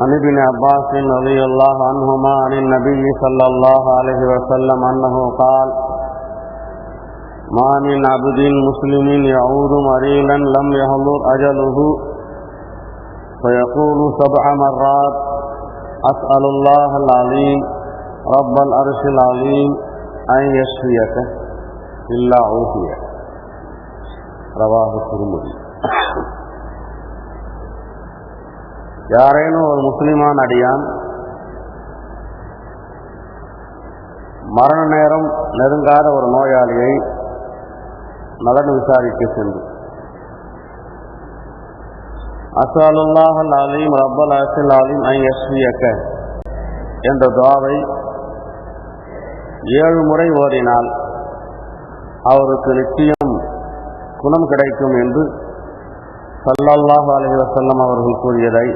عن ابن عباس رضي الله عنهما عن النبي صلى الله عليه وسلم أنه قال ما من عبد مسلم يعود مريلا لم يحضر أجله فيقول سبع مرات أسأل الله العظيم رب العرش العظيم أن يشفيك إلا عوفيك رواه الترمذي யாரேனும் ஒரு முஸ்லிமான் அடியான் மரண நேரம் நெருங்காத ஒரு நோயாளியை நலன் விசாரிக்க சென்று. அசாலுல்லாஹல் அலீம் ரப்பல் அசில் அலீம் ஐ எஸ்வியக்க என்ற துவாவை ஏழு முறை ஓதினால் அவருக்கு நிச்சயம் குணம் கிடைக்கும் என்று சல்லல்லாஹு அலஹி வசல்லம் அவர்கள் கூறியதை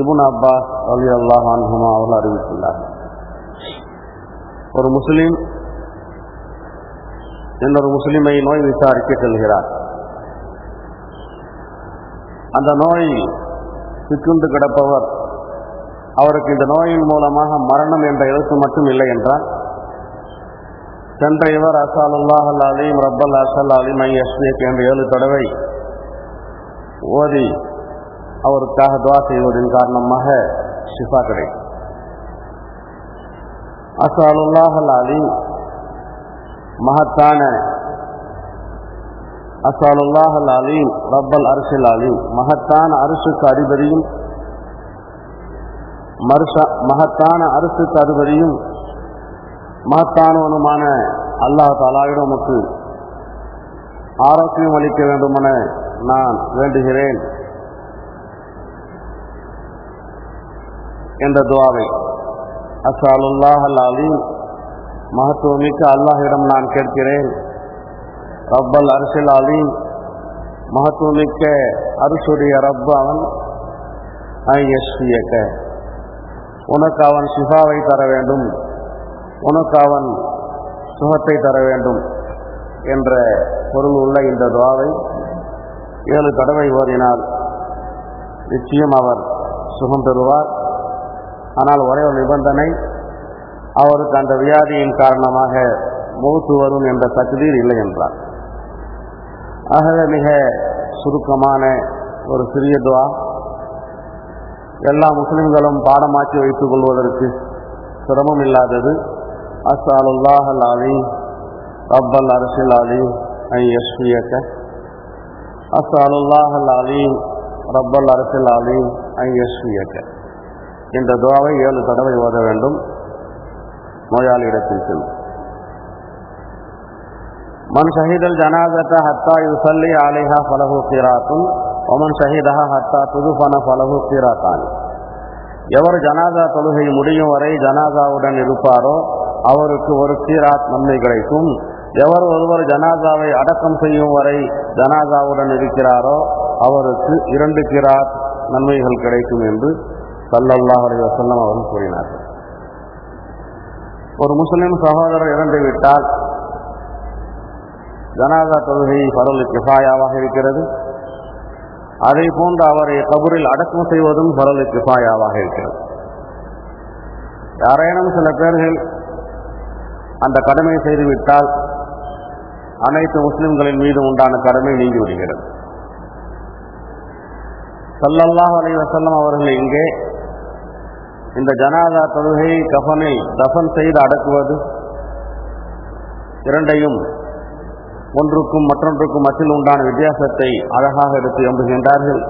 இபுன் அப்பாஸ் அலி அல்லாஹ் அனுகுமா அவர்கள் அறிவித்துள்ளார் ஒரு முஸ்லீம் இன்னொரு முஸ்லீமை நோய் விசாரிக்க செல்கிறார். அந்த நோய் சிக்குண்டு கிடப்பவர் அவருக்கு இந்த நோயின் மூலமாக மரணம் என்ற எழுத்து மட்டும் இல்லை என்றால் சென்ற இவர் அசாலுல்லாஹ் அலீம் ரப்பல் அசல் அலிம் ஐ எஸ்பிஎக் என்ற ஏழு தடவை ஓதி அவருக்காக துவா செய்வதன் காரணமாக ஷிஃபா கிடைக்கும். அசாலுல்லாஹல் மகத்தான அசாலுல்லாஹல் அலீம் ரப்பல் அரிசில் அலீம் மகத்தான அரிசுக்கு அதிபதியும் மகத்தான அரசுக்கு அதிபதியும் மகத்தானவனுமான அல்லாஹ் தாலாவிடம் நமக்கு ஆரோக்கியம் அளிக்க வேண்டுமென நான் வேண்டுகிறேன். என்ற துவாவை. அசாலுல்லாஹ் அலீம் மகத்துவமிக்க அல்லாஹிடம் நான் கேட்கிறேன். ரப்பல் அரசியல் அலீம். மகத்துவமிக்க அரிசுடைய ரப் அவன். ஐஎஸ்பியக்க உனக்கு அவன் சிஃபாவை தர வேண்டும். உனக்கு அவன் சுகத்தை தர வேண்டும் என்ற பொருள் உள்ள இந்த துவாவை ஏழு தடவை ஓதினால் நிச்சயம் அவர் சுகம் பெறுவார். ஆனால் ஒரே ஒரு நிபந்தனை அவருக்கு அந்த வியாதியின் காரணமாக மூத்து வரும் என்ற தகுதியில் இல்லை என்றார். ஆகவே மிக சுருக்கமான ஒரு சிறிய துவா. எல்லா முஸ்லிம்களும் பாடமாக்கி வைத்துக் கொள்வதற்கு சிரமம் இல்லாதது. அசாலுல்லாஹ் அல் அலி ரப்பல் அரசில் அலி ஐ எஸ்பியக்க அஸ்ஸாலுல்லாஹ் அலி ரப்பல் அரசில் அலி ஐ எஸ்பியக்க இந்த துவாவை ஏழு தடவை ஓத வேண்டும். நோயாளியிடத்தில் செல்லும் மன் ஷஹீதல் ஜனாதத்த ஹத்தா யுசல்லி ஆலிஹா ஃபலஹு கிராத்தும் ஒமன் ஷஹீதஹா ஹத்தா துதுஃபன ஃபலஹு கிராத்தான் எவர் ஜனாதா தொழுகை முடியும் வரை ஜனாதாவுடன் இருப்பாரோ அவருக்கு ஒரு கீராத் நன்மை கிடைக்கும். எவர் ஒருவர் ஜனாதாவை அடக்கம் செய்யும் வரை ஜனாதாவுடன் இருக்கிறாரோ அவருக்கு இரண்டு கிராத் நன்மைகள் கிடைக்கும் என்று சல்லல்லாஹ் அலி வசல்லம் அவர்கள் கூறினார்கள். ஒரு முஸ்லிம் சகோதரர் இறந்து விட்டால் ஜனாதா தொழுகை பரவல் கிஃபாயாவாக இருக்கிறது அதை போன்று அவரை கபூரில் அடக்கம் செய்வதும் பரவல் கிஃபாயாவாக இருக்கிறது. யாரேனும் சில பேர்கள் அந்த கடமையை செய்துவிட்டால் அனைத்து முஸ்லிம்களின் மீது உண்டான கடமை நீங்கிவிடுகிறது. சல்லல்லாஹ் அலி வசல்லம் அவர்கள் இங்கே இந்த ஜனாதா தொழுகை கஃபனை தஃபன் செய்து அடக்குவது இரண்டையும் ஒன்றுக்கும் மற்றொன்றுக்கும் மத்தியில் உண்டான வித்தியாசத்தை அழகாக எடுத்து எம்புகின்றார்கள்.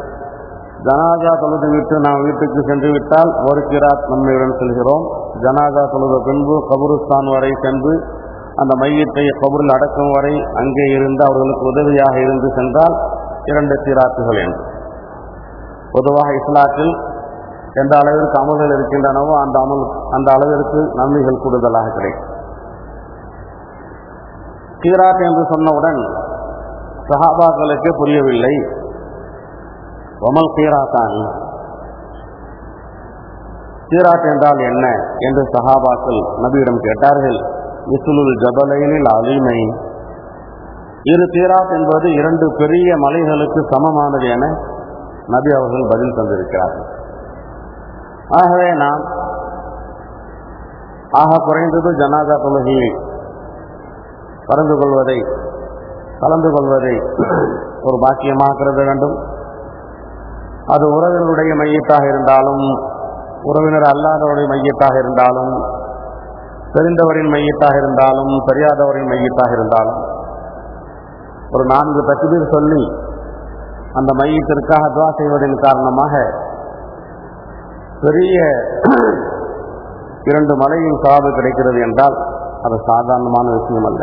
ஜனாதா தொழுது விட்டு நாம் வீட்டுக்கு சென்று விட்டால் ஒரு கிராத் நன்மையுடன் செல்கிறோம். ஜனாதா தொழுத பின்பு கபுருஸ்தான் வரை சென்று அந்த மையத்தை கபூரில் அடக்கும் வரை அங்கே இருந்து அவர்களுக்கு உதவியாக இருந்து சென்றால் இரண்டு சீராத்துகள் என்று. பொதுவாக இஸ்லாத்தில் எந்த அளவிற்கு அமல்கள் இருக்கின்றனவோ அந்த அமல் அந்த அளவிற்கு நன்மைகள் கூடுதலாக கிடைக்கும். கீராத் என்று சொன்னவுடன் சஹாபாக்களுக்கே புரியவில்லை. ஒமல் கீராத்தானி? கீராத் என்றால் என்ன என்று சஹாபாக்கள் நபியிடம் கேட்டார்கள். இசுலுல் ஜபலைனில் அலிமை. இரு தீராத் என்பது இரண்டு பெரிய மலைகளுக்கு சமமானது என நபி அவர்கள் பதில் தந்திருக்கிறார்கள். ஆகவே நாம் ஆக குறைந்தது ஜனாதா தொழுகையை கலந்து கொள்வதை கலந்து கொள்வதை ஒரு பாக்கியமாக கருத வேண்டும். அது உறவினருடைய மையத்தாக இருந்தாலும் உறவினர் அல்லாதவருடைய மையத்தாக இருந்தாலும் தெரிந்தவரின் மையத்தாக இருந்தாலும் தெரியாதவரின் மையத்தாக இருந்தாலும் ஒரு நான்கு தக்குதீர் சொல்லி அந்த மையத்திற்காக துவா செய்வதன் காரணமாக பெரிய இரண்டு மலையின் சாவு கிடைக்கிறது என்றால் அது சாதாரணமான விஷயம் அல்ல.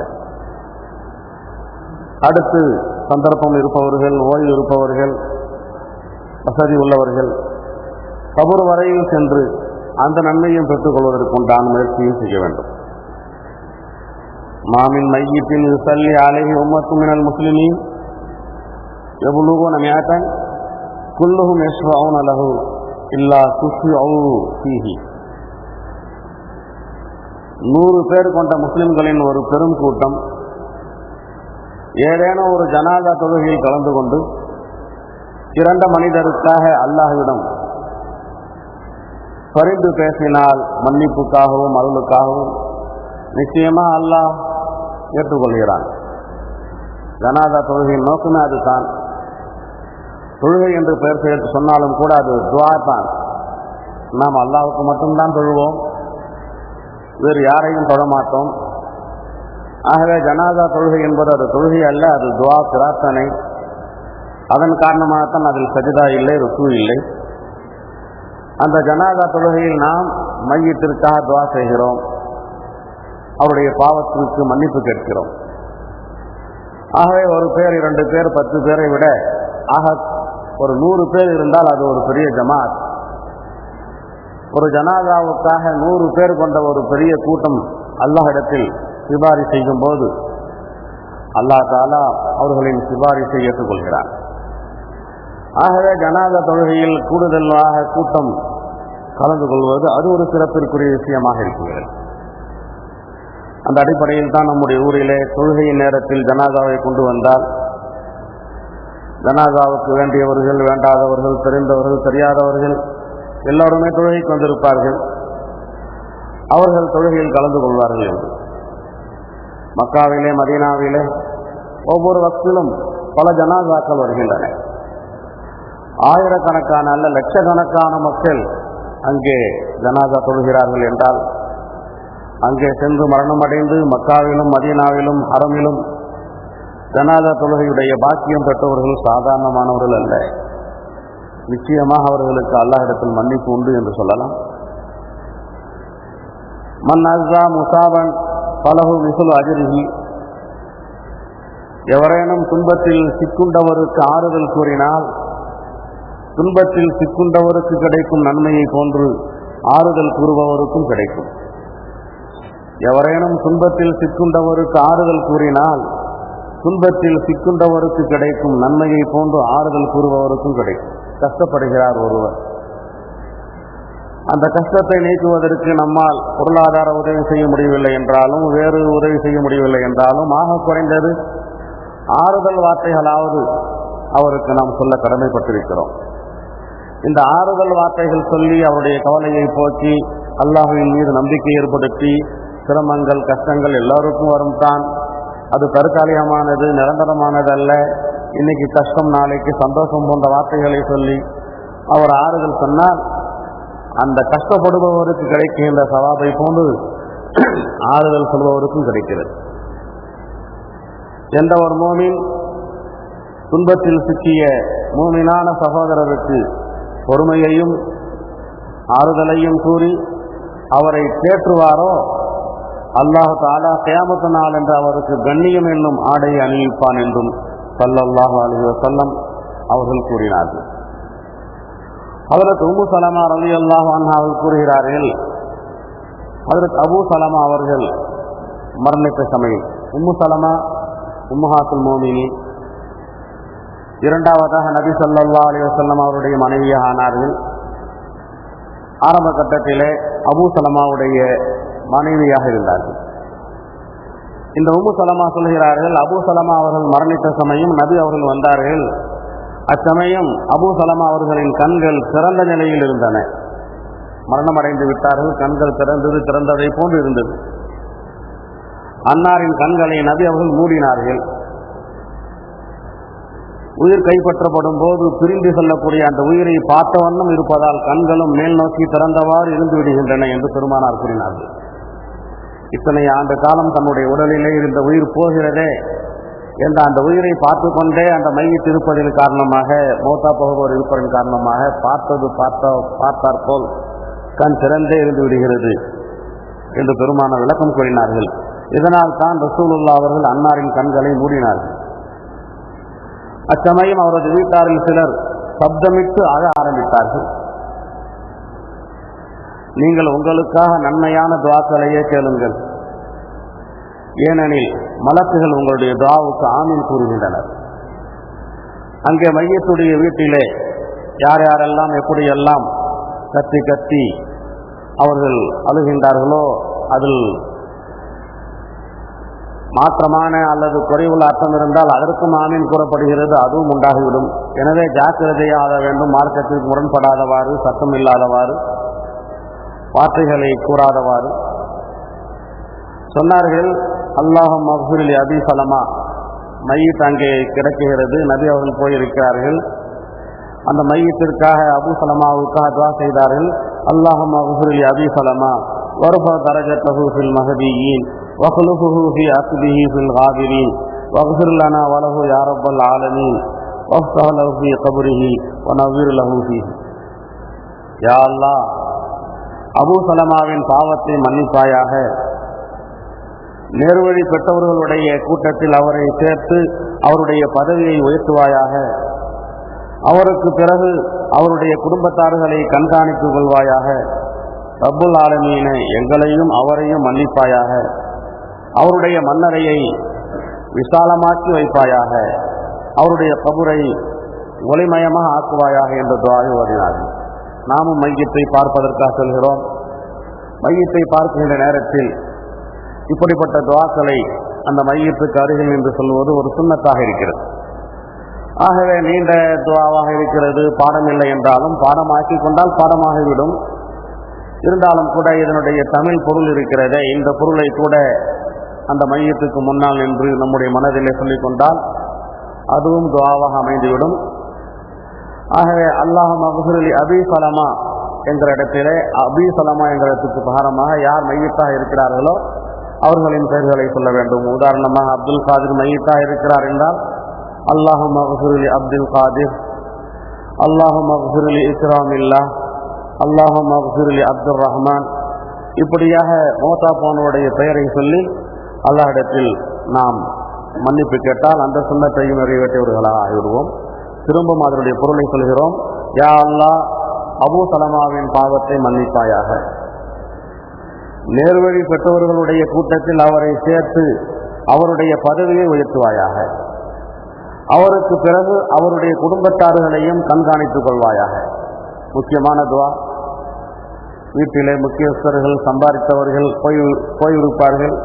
அடுத்து சந்தர்ப்பம் இருப்பவர்கள் ஓய்வு இருப்பவர்கள் வசதி உள்ளவர்கள் கபூர் வரையில் சென்று அந்த நன்மையும் பெற்றுக்கொள்வதற்கு உண்டான முயற்சியும் செய்ய வேண்டும். மாமின் மையத்தின் சல்லி அழகி உம்மத்து மினல் முஸ்லிமீன் எவ்வளவோ மியாத்தன் குல்லுகும் எஸ்வாவும் அலகு இல்லா குஷி ஃபீஹி நூறு பேர் கொண்ட முஸ்லிம்களின் ஒரு பெரும் கூட்டம் ஏதேனும் ஒரு ஜனாதா தொழுகையில் கலந்து கொண்டு இறந்த மனிதருக்காக அல்லாஹ்விடம் பரிந்து பேசினால் மன்னிப்புக்காகவும் அருளுக்காகவும் நிச்சயமா அல்லாஹ் ஏற்றுக்கொள்கிறான். ஜனாதா தொழுகையின் நோக்கமே அதுதான். தொழுகை என்று பெயர் சேர்த்து சொன்னாலும் கூட அது துவா தான். நாம் அல்லாவுக்கு மட்டும்தான் தொழுவோம். வேறு யாரையும் தொழமாட்டோம் ஆகவே ஜனாதா தொழுகை என்பது அது தொழுகை அல்ல அது துவா பிரார்த்தனை. அதன் காரணமாகத்தான் அதில் சஜிதா இல்லை ருக்கு இல்லை. அந்த ஜனாதா தொழுகையில் நாம் மையத்திற்காக துவா செய்கிறோம். அவருடைய பாவத்திற்கு மன்னிப்பு கேட்கிறோம். ஆகவே ஒரு பேர் இரண்டு பேர் பத்து பேரை விட ஆக ஒரு நூறு பேர் இருந்தால் அது ஒரு பெரிய ஜமாத். ஒரு ஜனாதாவுக்காக நூறு பேர் கொண்ட ஒரு பெரிய கூட்டம் அல்லாஹிடத்தில் சிபாரி செய்யும் போது அல்லாஹ் தாலா அவர்களின் சிபாரிசை ஏற்றுக்கொள்கிறார். ஆகவே ஜனாத தொழுகையில் கூடுதலாக கூட்டம் கலந்து கொள்வது அது ஒரு சிறப்பிற்குரிய விஷயமாக இருக்கிறது. அந்த அடிப்படையில் தான் நம்முடைய ஊரிலே தொழுகையின் நேரத்தில் ஜனாதாவை கொண்டு வந்தால் ஜனாதாவுக்கு வேண்டியவர்கள் வேண்டாதவர்கள் தெரிந்தவர்கள் தெரியாதவர்கள் எல்லோருமே தொழுகைக்கு வந்திருப்பார்கள். அவர்கள் தொழுகையில் கலந்து கொள்வார்கள் என்று. மக்காவிலே மதீனாவிலே ஒவ்வொரு வக்திலும் பல ஜனாதாக்கள் வருகின்றன. ஆயிரக்கணக்கான அல்ல லட்சக்கணக்கான மக்கள் அங்கே ஜனாதா தொழுகிறார்கள் என்றால் அங்கே சென்று மரணமடைந்து மக்காவிலும் மதீனாவிலும் ஹரமிலும் ஜனாதா தொழுகையுடைய பாக்கியம் பெற்றவர்கள் சாதாரணமானவர்கள் அல்ல. நிச்சயமாக அவர்களுக்கு அல்லாஹிடத்தில் மன்னிப்பு உண்டு என்று சொல்லலாம். மன் அஸ்ஸா முசாபன் பலகு மிசுல் அஜிரிஹி. எவரேனும் துன்பத்தில் சிக்குண்டவருக்கு ஆறுதல் கூறினால் துன்பத்தில் சிக்குண்டவருக்கு கிடைக்கும் நன்மையை போன்று ஆறுதல் கூறுபவருக்கும் கிடைக்கும். எவரேனும் துன்பத்தில் சிக்குண்டவருக்கு ஆறுதல் கூறினால் துன்பத்தில் சிக்குண்டவருக்கு கிடைக்கும் நன்மையை போன்று ஆறுதல் கூறுபவருக்கும் கிடைக்கும். கஷ்டப்படுகிறார் ஒருவர். அந்த கஷ்டத்தை நீக்குவதற்கு நம்மால் பொருளாதார உதவி செய்ய முடியவில்லை என்றாலும் வேறு உதவி செய்ய முடியவில்லை என்றாலும் ஆக குறைந்தது ஆறுதல் வார்த்தைகளாவது அவருக்கு நாம் சொல்ல கடமைப்பட்டிருக்கிறோம். இந்த ஆறுதல் வார்த்தைகள் சொல்லி அவருடைய கவலையை போக்கி அல்லாஹுவின் மீது நம்பிக்கை ஏற்படுத்தி சிரமங்கள் கஷ்டங்கள் எல்லோருக்கும் வரும் தான் அது தற்காலிகமானது நிரந்தரமானது அல்ல இன்னைக்கு கஷ்டம் நாளைக்கு சந்தோஷம் போன்ற வார்த்தைகளை சொல்லி அவர் ஆறுதல் சொன்னால் அந்த கஷ்டப்படுபவருக்கு கிடைக்கின்ற சவாபை போன்று ஆறுதல் சொல்பவருக்கும் கிடைக்கிறது. எந்த ஒரு மோமின் துன்பத்தில் சிக்கிய மூமினான சகோதரருக்கு பொறுமையையும் ஆறுதலையும் கூறி அவரை தேற்றுவாரோ அல்லாஹு தாலா கியாமத்து நாள் என்று அவருக்கு கண்ணியம் என்னும் ஆடை அணிவிப்பான் என்றும் சல்லல்லாஹு அலைஹி வசல்லம் அவர்கள் கூறினார்கள். அதற்கு உம்மு சலமா ரலி அல்லாஹ் அவர்கள் கூறுகிறார்கள் அதற்கு அபு சலமா அவர்கள் மரணித்த சமயம். உம்மு சலமா உம்முஹாத்துல் மோமினி இரண்டாவதாக நபி சல்லா அலி வசல்லம் அவருடைய மனைவியாக ஆனார்கள். ஆரம்ப கட்டத்திலே அபு சலமாவுடைய மனைவியாக இருந்தார்கள். இந்த உபு சலமா சொல்கிறார்கள் அபு சலமா அவர்கள் மரணித்த சமயம் நபி அவர்கள் வந்தார்கள். அச்சமயம் அபு சலமா அவர்களின் கண்கள் சிறந்த நிலையில் இருந்தன. மரணமடைந்து விட்டார்கள் கண்கள் திறந்தது திறந்ததை போன்று இருந்தது. அன்னாரின் கண்களை நபி அவர்கள் மூடினார்கள். உயிர் கைப்பற்றப்படும் போது பிரிந்து செல்லக்கூடிய அந்த உயிரை பார்த்த வண்ணம் இருப்பதால் கண்களும் மேல் நோக்கி திறந்தவாறு இருந்து விடுகின்றன என்று பெருமானார் கூறினார்கள். இத்தனை ஆண்டு காலம் தன்னுடைய உடலிலே இருந்த உயிர் போகிறதே என்ற அந்த உயிரை பார்த்து கொண்டே அந்த மையத்து திருப்பதின் காரணமாக மோத்தா போகுவோர் இருப்பதன் காரணமாக பார்த்தது பார்த்த பார்த்தார் போல் கண் திறந்தே இருந்து விடுகிறது என்று பெருமான விளக்கம் கூறினார்கள். இதனால் தான் ரசூலுல்லா அவர்கள் அன்னாரின் கண்களை மூடினார்கள். அச்சமயம் அவரது வீட்டாரில் சிலர் சப்தமிட்டு அழ ஆரம்பித்தார்கள். நீங்கள் உங்களுக்காக நன்மையான துவாக்களையே கேளுங்கள். ஏனெனில் மலக்குகள் உங்களுடைய துவாவுக்கு ஆமீன் கூறுகின்றனர். அங்கே மையத்துடைய வீட்டிலே யார் யாரெல்லாம் எப்படியெல்லாம் கத்தி கத்தி அவர்கள் அழுகின்றார்களோ அதில் மாற்றமான அல்லது குறைவுள்ள அர்த்தம் இருந்தால் அதற்கும் ஆமீன் கூறப்படுகிறது அதுவும் உண்டாகிவிடும். எனவே ஜாக்கிரதையாக வேண்டும் மார்க்கத்திற்கு முரண்படாதவாறு சத்தம் இல்லாதவாறு வார்த்தைகளை கூறாதவாறு சொன்னார்கள் அல்லாஹும் மஹூரில் அபி சலமா. மையத் அங்கே கிடக்குகிறது நபி அவர்கள் போயிருக்கிறார்கள். அந்த மையத்திற்காக அபுசலமாவுக்காக துவா செய்தார்கள் அல்லாஹும் மஹூரில் அபிசலமா வருப தரஜத்தஹு ஃபில் மஹதியின். வகுலுஹு ஃபி அஸ்பிஹி ஃபில் ஹாதிரின் வகுர் லனா யாரப்பல் ஆலனி வஃப்தஹ் லஹு ஃபி கபுரிஹி வ நவ்விர் லஹூஹி யா அல்லாஹ் அபு சலமாவின் பாவத்தை மன்னிப்பாயாக. நேர்வழி பெற்றவர்களுடைய கூட்டத்தில் அவரை சேர்த்து அவருடைய பதவியை உயர்த்துவாயாக. அவருக்கு பிறகு அவருடைய குடும்பத்தார்களை கண்காணித்துக் கொள்வாயாக. ரப்புல் ஆலமீனை எங்களையும் அவரையும் மன்னிப்பாயாக. அவருடைய மன்னரையை விசாலமாக்கி வைப்பாயாக. அவருடைய கபுரை ஒளிமயமாக ஆக்குவாயாக என்று துவாவை வருகிறார்கள் நாமும் மையத்தை பார்ப்பதற்காக செல்கிறோம். மையத்தை பார்க்கின்ற நேரத்தில் இப்படிப்பட்ட துவாக்களை அந்த மையத்துக்கு அருகில் என்று சொல்வது ஒரு சுண்ணத்தாக இருக்கிறது. ஆகவே நீண்ட துவாவாக இருக்கிறது பாடம் இல்லை என்றாலும் பாடமாக்கி கொண்டால் பாடமாகிவிடும் இருந்தாலும் கூட இதனுடைய தமிழ் பொருள் இருக்கிறதே இந்த பொருளை கூட அந்த மையத்துக்கு முன்னால் நின்று நம்முடைய மனதிலே சொல்லிக் கொண்டால் அதுவும் துவாவாக அமைந்துவிடும். ஆகவே அல்லாஹ் மகசூலி அபி சலமா என்ற இடத்திலே அபி சலமா என்ற இடத்துக்கு பகாரமாக யார் மையத்தாக இருக்கிறார்களோ அவர்களின் பெயர்களை சொல்ல வேண்டும். உதாரணமாக அப்துல் காதிர் மையத்தாக இருக்கிறார் என்றால் அல்லாஹும் மகசூலி அப்துல் காதிர் அல்லாஹு மகசூலி இஸ்ராமில்லா அல்லாஹு மகசூலி அப்துல் ரஹ்மான். இப்படியாக மோத்தா போனோடைய பெயரை சொல்லி அல்லாஹிடத்தில் நாம் மன்னிப்பு கேட்டால் அந்த சுண்ணத்தையும் நிறைவேற்றியவர்களாக ஆகிவிடுவோம். திரும்பவும் அதனுடைய பொருளை சொல்கிறோம். யா அல்லாஹ் அபு சலமாவின் பாவத்தை மன்னிப்பாயாக. நேர்வழி பெற்றவர்களுடைய கூட்டத்தில் அவரை சேர்த்து அவருடைய பதவியை உயர்த்துவாயாக. அவருக்கு பிறகு அவருடைய குடும்பத்தார்களையும் கண்காணித்துக் கொள்வாயாக. முக்கியமான துவா. வீட்டிலே முக்கியஸ்தர்கள் சம்பாதித்தவர்கள் போய் போயிருப்பார்கள்.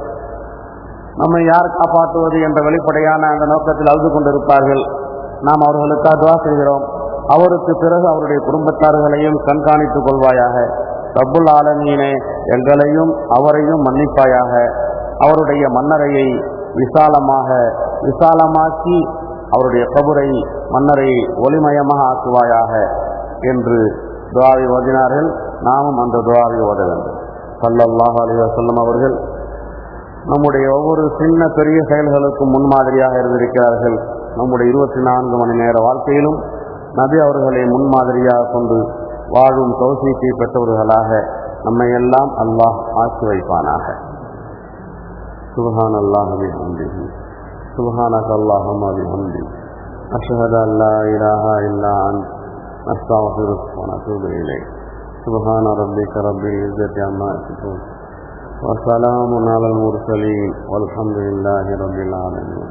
நம்மை யார் காப்பாற்றுவது என்ற வெளிப்படையான அந்த நோக்கத்தில் அழுது கொண்டிருப்பார்கள். நாம் அவர்களுக்காக துவா செய்கிறோம். அவருக்கு பிறகு அவருடைய குடும்பத்தார்களையும் கண்காணித்துக் கொள்வாயாக. ரப்புல் ஆலமீனே எங்களையும் அவரையும் மன்னிப்பாயாக. அவருடைய மன்னரையை விசாலமாக விசாலமாக்கி அவருடைய கபுரை மன்னரை ஒளிமயமாக ஆக்குவாயாக என்று துவாவை ஓதினார்கள். நாமும் அந்த துவாவை ஓத வேண்டும். சல்லல்லாஹ் அலைஹி அவர்கள் நம்முடைய ஒவ்வொரு சின்ன பெரிய செயல்களுக்கும் முன்மாதிரியாக இருந்திருக்கிறார்கள். நம்முடைய இருபத்தி நான்கு மணி நேர வாழ்க்கையிலும் நபி அவர்களை முன்மாதிரியாக கொண்டு வாழும் தௌசீக்கை பெற்றவர்களாக நம்மை எல்லாம் அல்லாஹ் ஆக்கி வைப்பானாக சுபஹான் அல்லாஹ் பிஹம்திஹி சுபஹானக அல்லாஹும்ம பிஹம்தி அஷ்ஹது அன் லா இலாஹா இல்லா அன்த் அஸ்தக்ஃபிருக வ நத்தூபு இலைக் سبحان ربك رب العزة عما يصفون وسلام على المرسلين والحمد لله رب العالمين